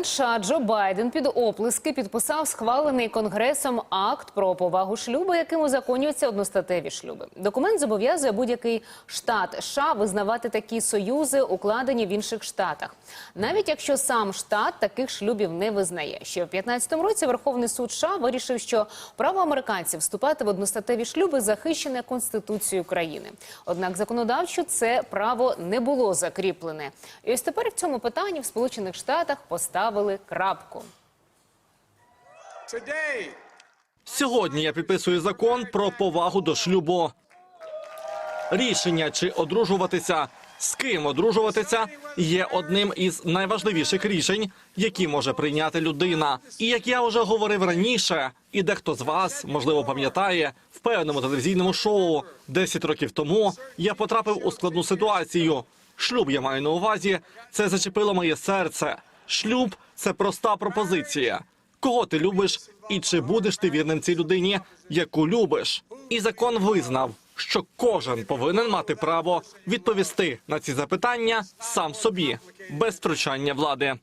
Президент США Джо Байден під оплески підписав схвалений конгресом акт про повагу шлюбу, яким узаконюються одностатеві шлюби. Документ зобов'язує будь-який штат США визнавати такі союзи, укладені в інших штатах, навіть якщо сам штат таких шлюбів не визнає. Ще в 2015 році Верховний суд США вирішив, що право американців вступати в одностатеві шлюби захищене конституцією країни. Однак законодавчо це право не було закріплене. І ось тепер в цьому питанні в Сполучених Штатах поставили крапку. Сьогодні я підписую закон про повагу до шлюбу. Рішення, чи одружуватися, з ким одружуватися, є одним із найважливіших рішень, які може прийняти людина. І як я вже говорив раніше, і дехто з вас можливо пам'ятає, в певному телевізійному шоу 10 років тому я потрапив у складну ситуацію. Шлюб я маю на увазі. Це зачепило моє серце. Шлюб це проста пропозиція. Кого ти любиш і чи будеш ти вірним цій людині, яку любиш? І закон визнав, що кожен повинен мати право відповісти на ці запитання сам собі без втручання влади.